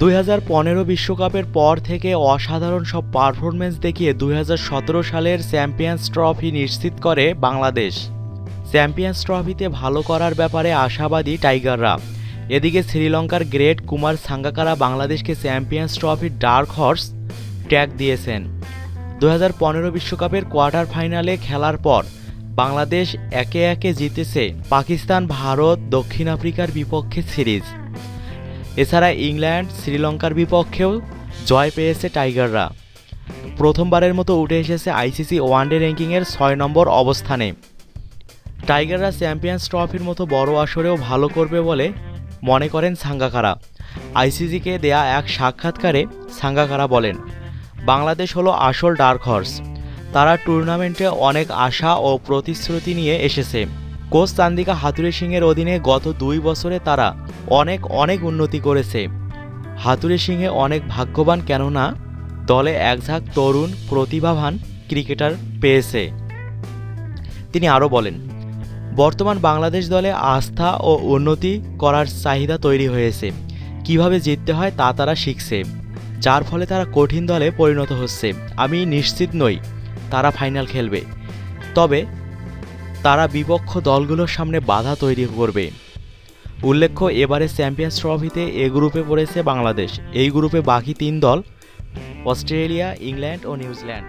দুই বিশ্বকাপের পর থেকে অসাধারণ সব পারফরমেন্স দেখিয়ে দুই হাজার সতেরো সালের চ্যাম্পিয়ন্স ট্রফি নিশ্চিত করে বাংলাদেশ। চ্যাম্পিয়ন্স ট্রফিতে ভালো করার ব্যাপারে আশাবাদী টাইগাররা। এদিকে শ্রীলঙ্কার গ্রেট কুমার সাঙ্গাকারা বাংলাদেশকে চ্যাম্পিয়ন্স ট্রফির ডার্ক হর্স ট্যাগ দিয়েছেন। দু বিশ্বকাপের কোয়ার্টার ফাইনালে খেলার পর বাংলাদেশ একে একে জিতেছে পাকিস্তান, ভারত, দক্ষিণ আফ্রিকার বিপক্ষে সিরিজ। এছাড়া ইংল্যান্ড, শ্রীলঙ্কার বিপক্ষেও জয় পেয়েছে টাইগাররা। প্রথমবারের মতো উঠে এসেছে আইসিসি ওয়ানডে র্যাঙ্কিংয়ের ছয় নম্বর অবস্থানে। টাইগাররা চ্যাম্পিয়ন্স ট্রফির মতো বড় আসরেও ভালো করবে বলে মনে করেন সাঙ্গাকারা। আইসিসিকে দেয়া এক সাক্ষাৎকারে সাঙ্গাকারা বলেন, বাংলাদেশ হলো আসল ডার্ক হর্স। তারা টুর্নামেন্টে অনেক আশা ও প্রতিশ্রুতি নিয়ে এসেছে। কোচ চান্দিকা হাতুরে সিংয়ের অধীনে গত দুই বছরে তারা অনেক অনেক উন্নতি করেছে। হাতুরে সিংহে অনেক ভাগ্যবান কেননা, দলে একঝাঁক তরুণ প্রতিভাবান ক্রিকেটার পেয়েছে। তিনি আরও বলেন, বর্তমান বাংলাদেশ দলে আস্থা ও উন্নতি করার চাহিদা তৈরি হয়েছে। কীভাবে জিততে হয় তা তারা শিখছে। যার ফলে তারা কঠিন দলে পরিণত হচ্ছে। আমি নিশ্চিত নই, তারা ফাইনাল খেলবে। তবে তারা বিপক্ষ দলগুলোর সামনে বাধা তৈরি করবে। উল্লেখ্য এবারে চ্যাম্পিয়ন্স ট্রফিতে এ গ্রুপে পড়েছে বাংলাদেশ। এই গ্রুপে বাকি তিন দল, অস্ট্রেলিয়া, ইংল্যান্ড ও নিউজিল্যান্ড।